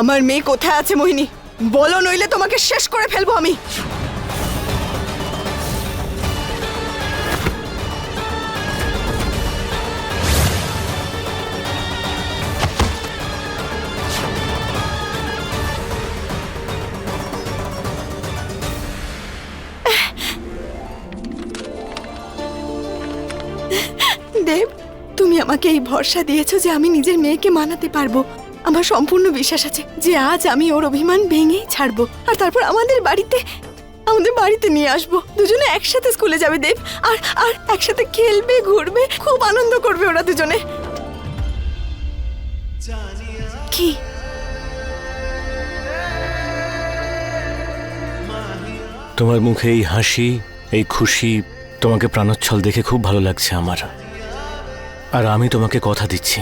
আমার মেয়ে কোথায় আছে, মোহিনী? বলো, নইলে তোমাকে শেষ করে ফেলব আমি। দেব, তুমি আমাকে এই ভরসা দিয়েছ যে আমি নিজের মেয়েকে মানাতে পারব। আমার সম্পূর্ণ বিশ্বাস আছে যে আজ আমি ওর অভিমান ভেঙেই ছাড়বো। আর তারপর আমাদের বাড়িতে আমাদের বাড়িতে নিয়ে আসব। দুজনে একসাথে স্কুলে যাবে, দেব। আর আর একসাথে খেলবে, ঘুরবে, খুব আনন্দ করবে ওরা দুজনে। কি? তোমার মুখে এই হাসি, এই খুশি, তোমাকে প্রাণোচ্ছল দেখে খুব ভালো লাগছে আমার। আর আমি তোমাকে কথা দিচ্ছি।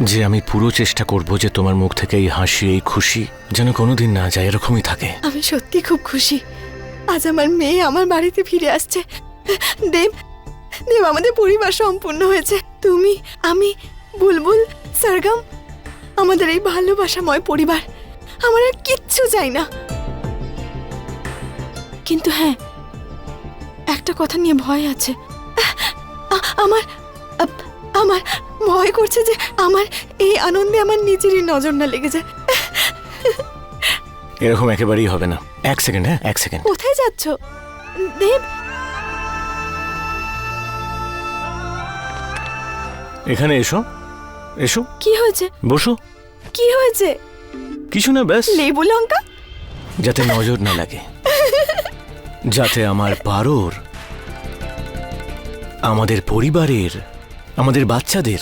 যে আমি পুরো চেষ্টা করব যে তোমার মুখ থেকে এই হাসি, এই খুশি যেন কোনোদিন না যায়, এরকমই থাকে। আমি সত্যি খুব খুশি। আজ আমার মেয়ে আমার বাড়িতে ফিরে আসছে। দেব দেব, আমাদের পরিবার সম্পূর্ণ হয়েছে। তুমি, আমি, বুলবুল, সরগম, আমাদের এই ভালোবাসাময় পরিবার। আমার আর কিচ্ছু চাই না। কিন্তু হ্যাঁ একটা কথা নিয়ে ভয় আছে। আমার আমার ভয় করছে যে আমার এই আনন্দে আমার নিজেরই নজর না লেগে যায়। এরকম একেবারেই হবে না। এক সেকেন্ড হ্যাঁ? এক সেকেন্ড। কোথায় যাচ্ছ? দেব? এখানে এসো। এসো। কি হয়েছে? বসো। কি হয়েছে? কিছু না ব্যাস। লেবু লঙ্কা? যাতে নজর না লাগে। যাতে আমার পারোর আমাদের পরিবারের আমাদের বাচ্চাদের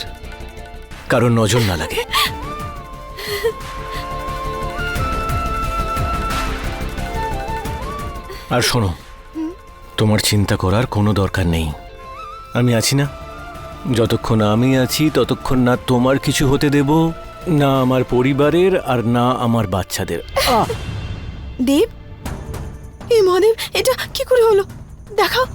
কারোর নজর না লাগে। আর শোনো, তোমার চিন্তা করার কোনো দরকার নেই। আমি আছি না। যতক্ষণ আমি আছি, ততক্ষণ না তোমার কিছু হতে দেব, না আমার পরিবারের আর না আমার বাচ্চাদের। দেব? এই মহাদেব, এটা কি করে হলো? দেখাও।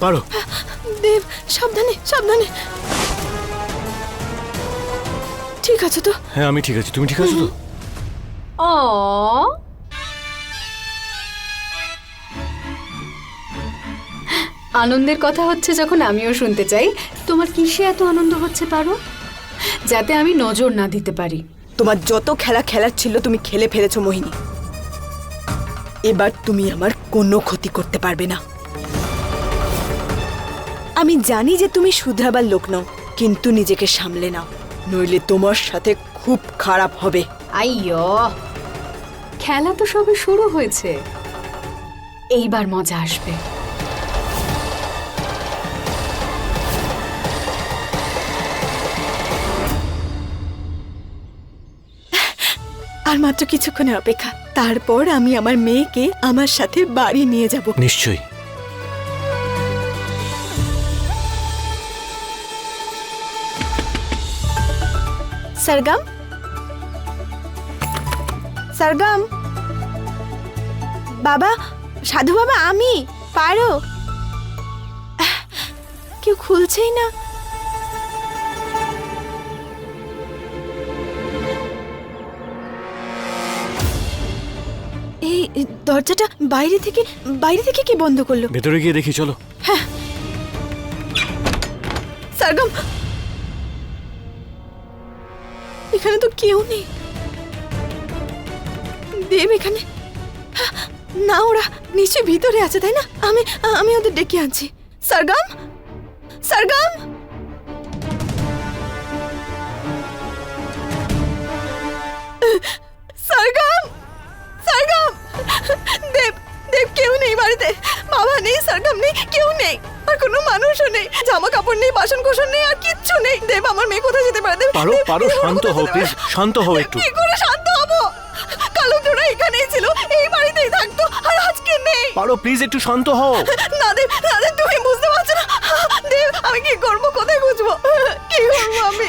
পারো। দেব সাবধানে সাবধানে। ঠিক আছে তো? হ্যাঁ আমি ঠিক আছি। তুমি ঠিক আছো তো? অ। আনন্দের কথা হচ্ছে যখন আমিও শুনতে চাই তোমার কিসে এত আনন্দ হচ্ছে পারো? যাতে আমি নজর না দিতে পারি। তোমার যত খেলা খেলার ছিল তুমি খেলে ফেলেছো মোহিনী। এবার তুমি আমার কোনো ক্ষতি করতে পারবে না। আমি জানি যে তুমি শুধরাবার লোক নও কিন্তু নিজেকে সামলে নাও নইলে তোমার সাথে খুব খারাপ হবে। আইয়ো খেলা তো সবে শুরু হয়েছে। এইবার মজা আসবে। আর মাত্র কিছুক্ষণের অপেক্ষা তারপর আমি আমার মেয়েকে আমার সাথে বাড়ি নিয়ে যাব। নিশ্চয়ই। সরগম সরগম বাবা সাধু বাবা আমি পারো। কেউ খুলছেই না। এই এই দরজাটা বাইরে থেকে বাইরে থেকে কি বন্ধ করল? ভেতরে গিয়ে দেখি চলো। হ্যাঁ। সরগম এখানে তো কেউ নেই। দেব এখানে। না, ওরা নিশ্চয়ই ভিতরে আছে, তাই না? আমি আমি ওদের ডেকে আনছি। সরগম? সরগম? সরগম? সরগম? দেব দেব কেউ নেই বাড়িতে। বাবা নেই, সরগম নেই, কেউ নেই। আর কোনো মানুষও নেই। জামা কাপড় নেই বাসন কোসন নেই আর কিচ্ছু নেই। দেব আমার মেয়ে কোথায় যেতে পারে? দেব পারো পারো শান্ত হও প্লিজ শান্ত হও একটু। কি করে শান্ত হব? কালো জোড়া এখানেই ছিল এই বাড়িতেই থাকতো আর আজকে নেই। পারো প্লিজ একটু শান্ত হও। না দেব না দেব তুমি বুঝতে পারছ না। দেব আমি কি করব কোথায় খুঁজবো? কি করব আমি?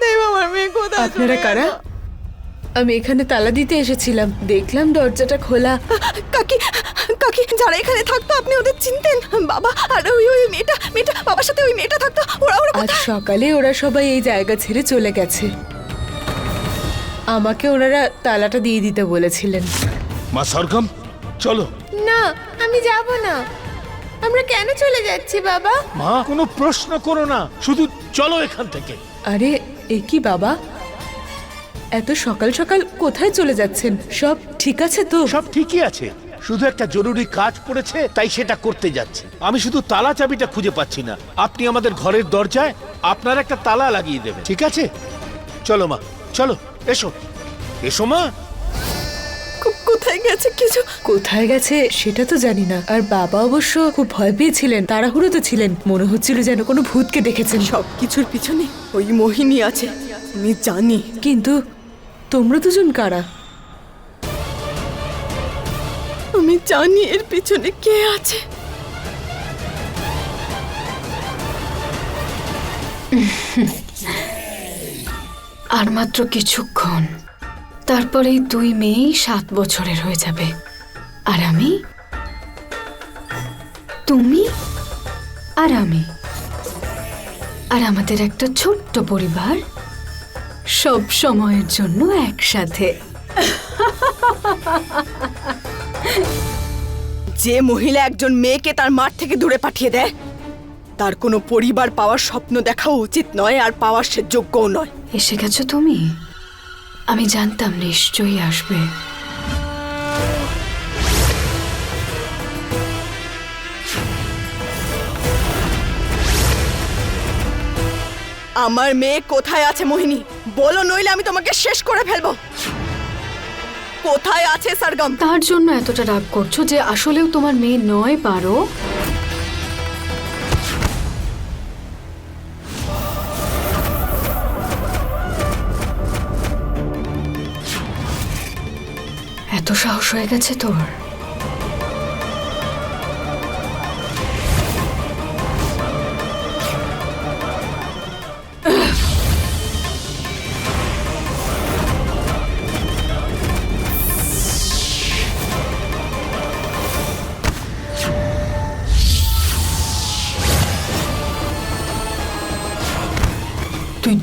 দেব আমার মেয়ে কোথায় আপনারা কারা? আমি এখানে তালা দিতে এসেছিলাম। দেখলাম দরজাটা খোলা। কাকি কাকি যারা এখানে থাকতো আপনি ওদের চিনতেন? বাবা আর ওই ওই মেয়েটা মেয়েটা বাবার সাথে ওই মেয়েটা থাকতো ওরা ওরা আজ সকালে ওরা সবাই এই জায়গা ছেড়ে চলে গেছে। আমাকে ওনারা তালাটা দিয়ে দিতে বলেছিলেন। মা সরগম চলো। না আমি যাব না। আমরা কেন চলে যাচ্ছি বাবা? মা কোনো প্রশ্ন করো না। শুধু চলো এখান থেকে। আরে এ কি বাবা? এত সকাল সকাল কোথায় চলে যাচ্ছেন? সব ঠিক আছে তো? সব ঠিকই আছে। শুধু একটা জরুরি কাজ পড়েছে তাই সেটা করতে যাচ্ছি। আমি শুধু তালা চাবিটা খুঁজে পাচ্ছি না। আপনি আমাদের ঘরের দরজায় আপনার একটা তালা লাগিয়ে দেবেন। ঠিক আছে? চলো মা চলো এসো। এসো মা। কোথায় গেছে কিছু? কোথায় গেছে সেটা তো জানি না। আর বাবা অবশ্য খুব ভয় পেয়েছিলেন তাড়াহুড়োতে ছিলেন। মনে হচ্ছিল যেন কোনো ভূতকে দেখেছেন। সব কিছুর পিছনে ওই মোহিনী আছে আমি জানি। কিন্তু তোমরা দুজন কারা? আমি জানি এর পিছনে কে আছে। আর মাত্র কিছুক্ষণ। তারপরে দুই মেয়েই সাত বছরের হয়ে যাবে। আর আমি? তুমি? আর আমি? আর আমাদের একটা ছোট্ট পরিবার সব সময়ের জন্য একসাথে। যে মহিলা একজন মেয়েকে তার মাঠ থেকে দূরে পাঠিয়ে দেয় তার কোনো পরিবার পাওয়ার স্বপ্ন দেখাও উচিত নয় আর পাওয়ার সে যোগ্যও নয়। এসে গেছো তুমি? আমি জানতাম নিশ্চয়ই আসবে। আমার মেয়ে কোথায় আছে মোহিনী? বলো নইলে আমি তোমাকে শেষ করে ফেলব। কোথায় আছে, সরগম? তার জন্য এতটা রাগ করছ যে আসলেও তোমার মেয়ে নয়, পারো? এত সাহস হয়ে গেছে তোর?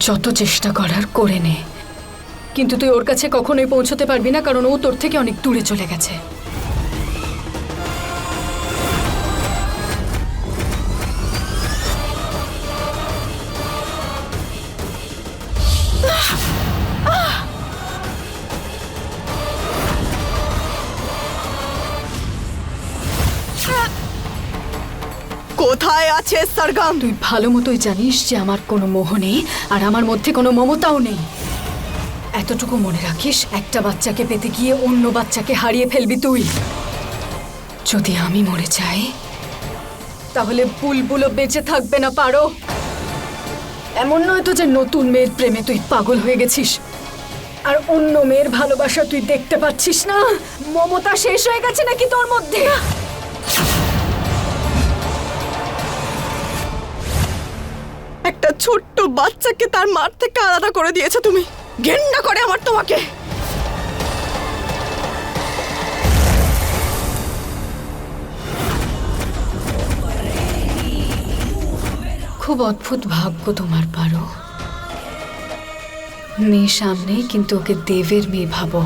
যত চেষ্টা করার করে নে। কিন্তু তুই ওর কাছে কখনোই পৌঁছতে পারবি না, কারণ ও তোর থেকে অনেক দূরে চলে গেছে। সরগম তুই ভালো মতোই জানিস যে আমার কোনো মোহ নেই আর আমার মধ্যে কোনো মমতাও নেই। এতটুকু মনে রাখিস, একটা বাচ্চাকে পেতে গিয়ে অন্য বাচ্চাকে হারিয়ে ফেলবি তুই। যদি আমি মরে যাই, তাহলে বুলবুলও বেঁচে থাকবে না, পারো? এমন নয় তো যে নতুন মেয়ের প্রেমে তুই পাগল হয়ে গেছিস। আর অন্য মেয়ের ভালোবাসা তুই দেখতে পাচ্ছিস না? মমতা শেষ হয়ে গেছে নাকি তোর মধ্যে? একটা ছোট্ট বাচ্চাকে তার মার থেকে আলাদা করে দিয়েছ তুমি। ঘেন্না করে আমার তোমাকে। খুব অদ্ভুত ভাগ্য তোমার পারো। মেয়ে সামনে কিন্তু ওকে দেবের মেয়ে ভাবো।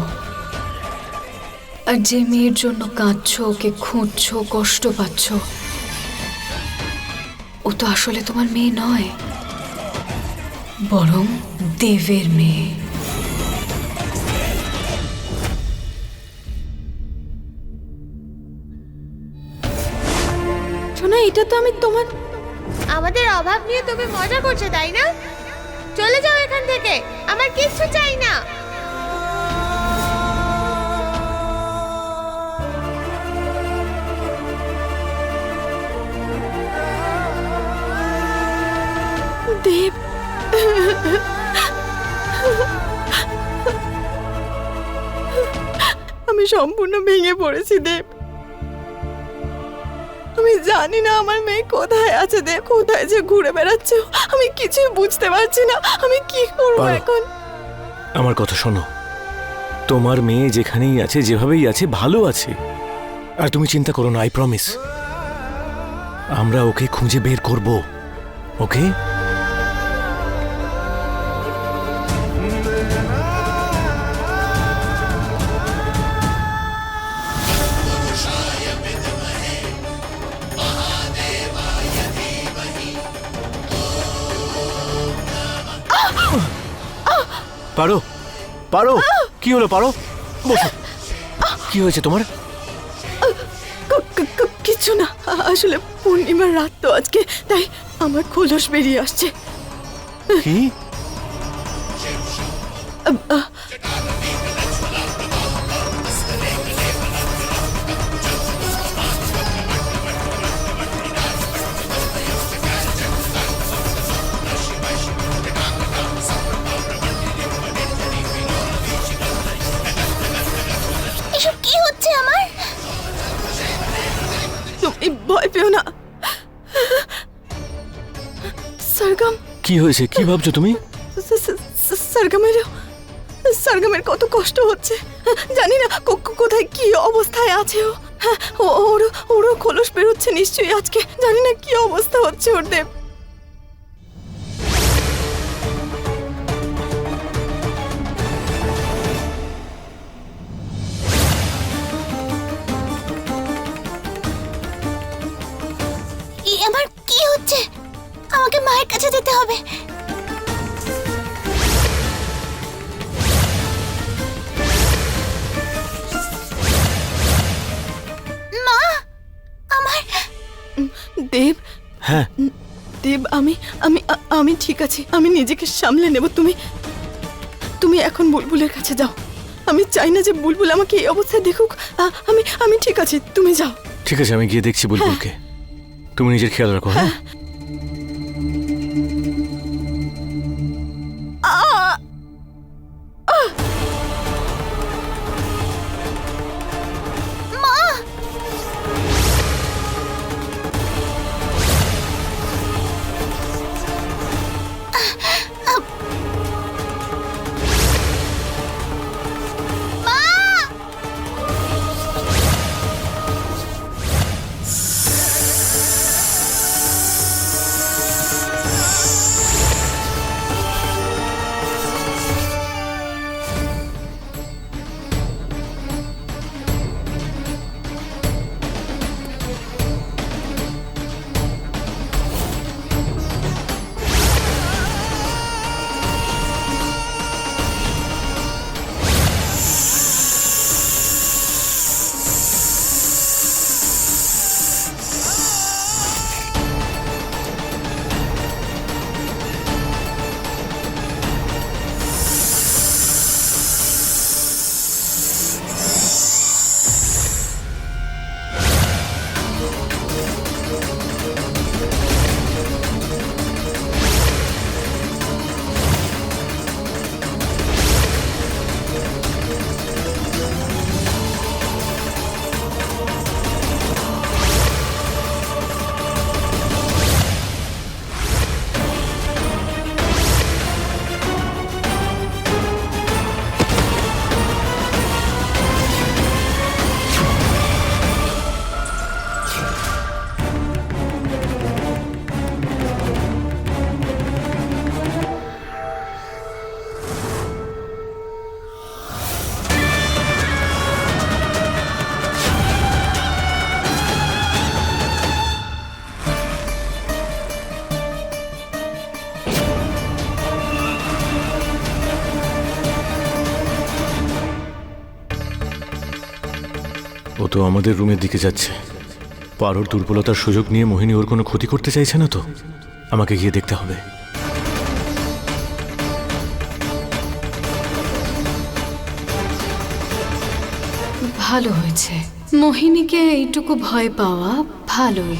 আর যে মেয়ের জন্য কাঁদছো, ওকে খুঁজছো, কষ্ট পাচ্ছ ও তো আসলে তোমার মেয়ে নয় বরং দেবের মেয়ে। শোনা এটা তো আমি তোমার আমাদের অভাব নিয়ে তুমি মজা করছ তাই না? চলে যাও এখান থেকে আমার কিচ্ছু চাই না। সম্পূর্ণ ভেঙে পড়েছি দেব। আমি জানি না আমার মেয়ে কোথায় আছে দেব। কোথায় যে ঘুরে বেড়াচ্ছে আমি কিছুই বুঝতে পারছি না। আমি কি করব পারো। এখন? আমার কথা শোনো। তোমার মেয়ে যেখানেই আছে যেভাবেই আছে ভালো আছে। আর তুমি চিন্তা করো না আই প্রমিস আমরা ওকে খুঁজে বের করব ওকে পারো পারো। কি হলো পারো? বসো। কি হয়েছে তোমার? কিছু না। আসলে পূর্ণিমার রাত তো আজকে তাই আমার খোলস বেরিয়ে আসছে। কি? তুমি ভয় পেও না। সরগম কি হয়েছে? কি ভাবছ তুমি? সরগমের সরগমের কত কষ্ট হচ্ছে। জানি না কোথায় কি অবস্থায় আছে ও। হ্যাঁ, ও- ওর ওরও খোলস বেরোচ্ছে নিশ্চয়ই আজকে। জানি না কি অবস্থা হচ্ছে ওর দেব। আমার কি হচ্ছে? আমাকে মায়ের কাছে যেতে হবে। মা আমার দেব। হ্যাঁ। দেব আমি আমি আমি ঠিক আছি। আমি নিজেকে সামলে নেব। তুমি তুমি এখন বুলবুলের কাছে যাও। আমি চাই না যে বুলবুল আমাকে এই অবস্থায় দেখুক। আমি আমি ঠিক আছি। তুমি যাও। ঠিক আছে আমি গিয়ে দেখছি বুলবুলকে। তুমি নিজের খেয়াল রাখো হ্যাঁ? আমাদের রুমের দিকে যাচ্ছে। পারোর দুর্বলতার সুযোগ নিয়ে মোহিনী ওর কোনো ক্ষতি করতে চাইছে না তো? আমাকে গিয়ে দেখতে হবে। ভালো হয়েছে। মোহিনীকে এইটুকু ভয় পাওয়া ভালোই।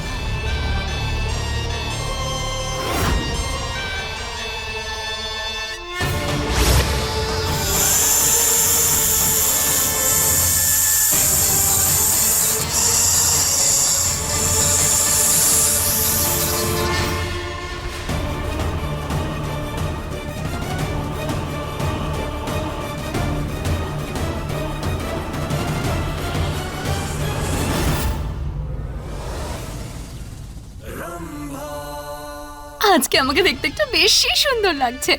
আজকে আমাকে দেখতে একটু বেশি সুন্দর লাগছে।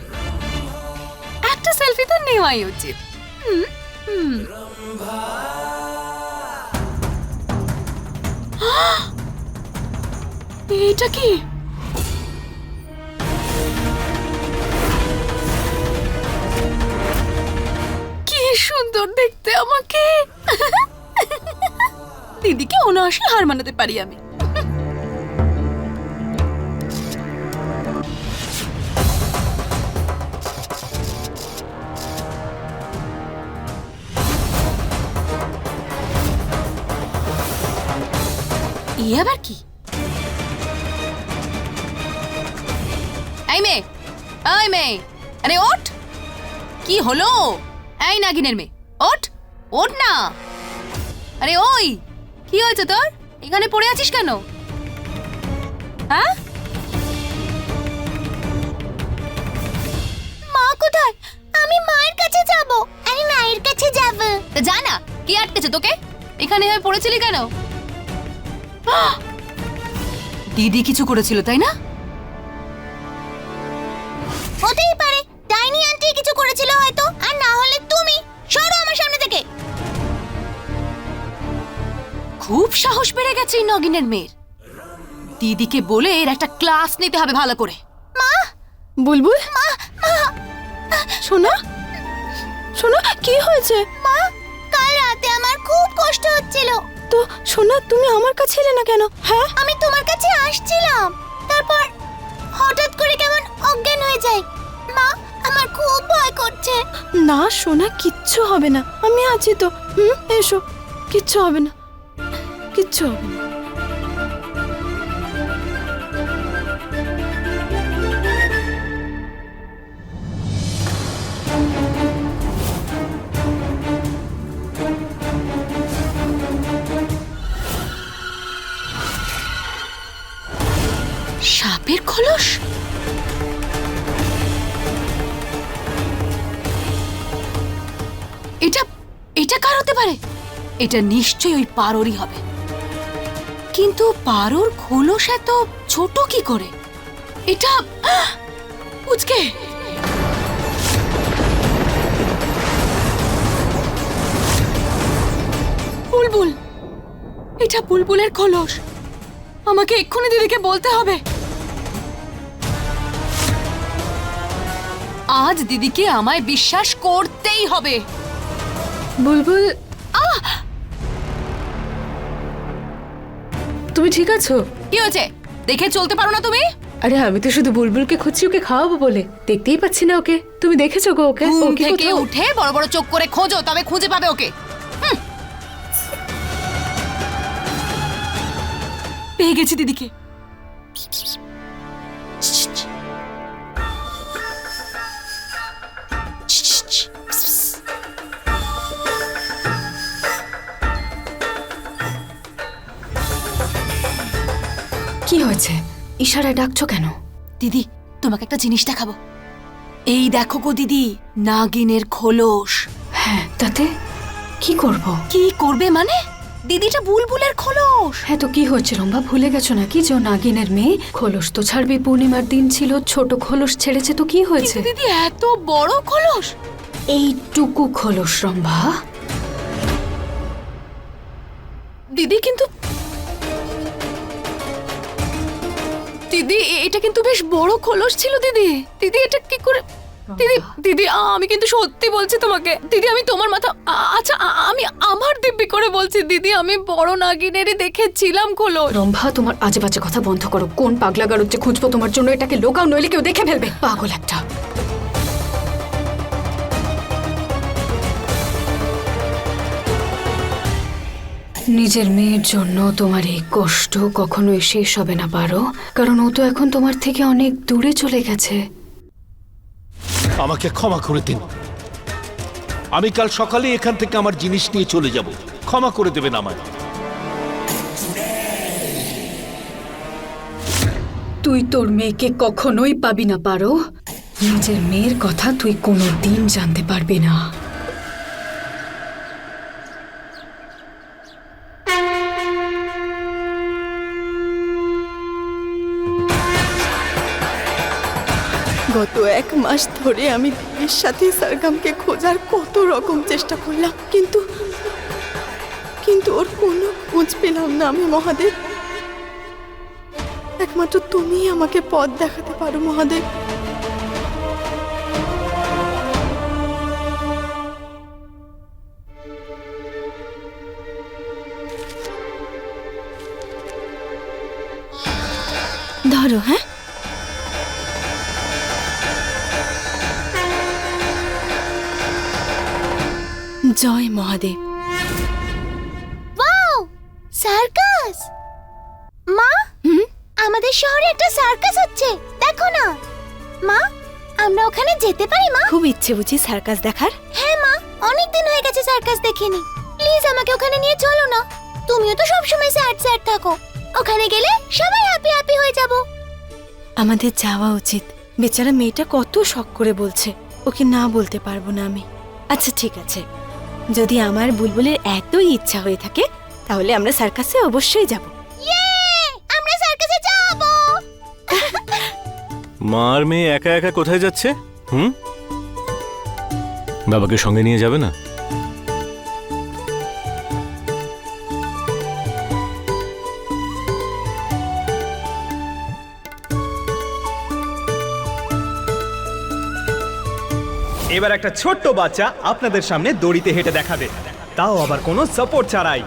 একটা সেলফি তো নেওয়াই উচিত! এটা কি? কি সুন্দর দেখতে আমাকে। দিদিকে অনায়াসে হার মানাতে পারি আমি। এই আবার কি? এই মেয়ে এই মেয়ে, আরে ওঠ। কি হলো? এই নাগিনের মেয়ে, ওঠ ওঠ না। আরে ওই, কি হয়েছে তোর? এখানে পড়ে আছিস কেন? হ্যাঁ? মা কোথায়? আমি মায়ের কাছে যাব। আমি মায়ের কাছে যাব। তা যা না, কি আটকেছে তোকে? এখানে হয়ে পড়েছিলি কেন! দিদি কিছু করেছিল তাই না? হতেই পারে। ডাইনি আন্টি কিছু করেছিল হয়তো। আর না হলে তুমি। সরো আমার সামনে থেকে। খুব সাহস বেড়ে গেছে এই নগিনের মেয়ের। দিদিকে বলে এর একটা ক্লাস নিতে হবে ভালো করে। মা! বুলবুল? মা সোনা সোনা কি হয়েছে? মা কাল রাতে আমার খুব কষ্ট হচ্ছিল। তো সোনা তুমি আমার কাছে এলে না কেন? হ্যাঁ? আমি তোমার কাছে আসছিলাম। তারপর হঠাৎ করে কেমন অজ্ঞান হয়ে যাই। মা আমার খুব ভয় করছে। না সোনা কিচ্ছু হবে না। আমি আছি তো। হুম এসো। কিচ্ছু হবে না। কিচ্ছু হবে না। এটা নিশ্চয়ই ওই পারোরই হবে। কিন্তু পারোর খোলস এত ছোট কি করে? এটা উচকে! বুলবুল এটা বুলবুলের খোলস। আমাকে এক্ষুনি দিদিকে বলতে হবে। আজ দিদিকে আমায় বিশ্বাস করতেই হবে। বুলবুল তুমি ঠিক আছো? কি হয়েছে? দেখে চলতে পারো না তুমি? আরে আমি তো শুধু বুলবুলকে খুঁজছি ওকে খাওয়াবো বলে। দেখতেই পাচ্ছি না ওকে। তুমি দেখেছ গো ওকে? ঘুম ওকে থেকে কোথাও- উঠে বড় বড় চোখ করে খোঁজো তবে খুঁজে পাবে ওকে। হুম। পেয়ে গেছি দিদিকে। কি হয়েছে? ইশারায় ডাকছো কেন? দিদি তোমাকে একটা জিনিস দেখাবো। এই দেখো গো দিদি নাগিনের খোলস। হ্যাঁ তাতে কি করব? কি করবে মানে? দিদিটা বুলবুলের খোলস। হ্যাঁ তো কি হয়েছে রম্ভা? ভুলে গেছো নাকি যে নাগিনের মেয়ে? খোলস তো ছাড়বি পূর্ণিমার দিন ছিল ছোট খোলস ছেড়েছে তো কি হয়েছে? দিদি এত বড় খোলস। এইটুকু খোলস রম্ভা। দিদি কিন্তু দিদি এটা কিন্তু বেশ বড় খোলস ছিল দিদি। দিদি, এটা কি করে দিদি দিদি আমি কিন্তু সত্যি বলছি তোমাকে। দিদি, আমি তোমার মাথা আচ্ছা আমি আমার দিব্যি করে বলছি, দিদি, আমি বড় নাগিনেরই দেখেছিলাম খোলো রম্ভা, তোমার আজে বাজে কথা বন্ধ করো। কোন পাগলা গারুচ্ছে খুঁজবো তোমার জন্য এটাকে লোকাও নইলে কেউ দেখে ফেলবে। পাগল একটা। নিজের মেয়ের জন্য তোমার এই কষ্ট কখনোই শেষ হবে না পারো। কারণ ও তো এখন তোমার থেকে অনেক দূরে চলে গেছে। আমাকে ক্ষমা করে দিন। আমি কাল সকালে এখান থেকে আমার জিনিস নিয়ে চলে যাব। ক্ষমা করে দেবেন আমায়। তুই তোর মেয়েকে কখনোই পাবি না পারো। নিজের মেয়ের কথা তুই কোনো দিন জানতে পারবি না। গত এক মাস ধরে আমি দিদির সাথে সরগমকে খোঁজার কত রকম চেষ্টা করলাম, কিন্তু কিন্তু ওর কোনো খোঁজ পেলাম না আমি মহাদেব। একমাত্র তুমিই আমাকে পথ দেখাতে পারো মহাদেব। ধরো হ্যাঁ? জয় মহাদেব। Wow circus. মা? আমাদের শহরে একটা সার্কাস হচ্ছে দেখো না। মা আমরা ওখানে যেতে পারি মা? খুব ইচ্ছে বুঝি সার্কাস দেখার। হ্যাঁ মা অনেক দিন হয়ে গেছে সার্কাস দেখিনি। প্লিজ আমাকে ওখানে নিয়ে চলো না। তুমিও তো সবসময় স্যাড স্যাড থাকো। ওখানে গেলে সবাই হ্যাপি হ্যাপি হয়ে যাব। আমাদের যাওয়া উচিত। বেচারা মেয়েটা কত শখ করে বলছে। ওকে না বলতে পারব না আমি। আচ্ছা ঠিক আছে। যদি আমার বুলবুলের এতই ইচ্ছা হয়ে থাকে তাহলে আমরা সার্কাসে অবশ্যই যাব। ইয়ে! আমরা সার্কাসে যাব! মার মেয়ে একা একা কোথায় যাচ্ছে? হুম? বাবাকে সঙ্গে নিয়ে যাবে না? এবার একটা ছোট্ট বাচ্চা আপনাদের সামনে দড়িতে হেঁটে দেখাবে। তাও আবার কোনো সাপোর্ট ছাড়াই।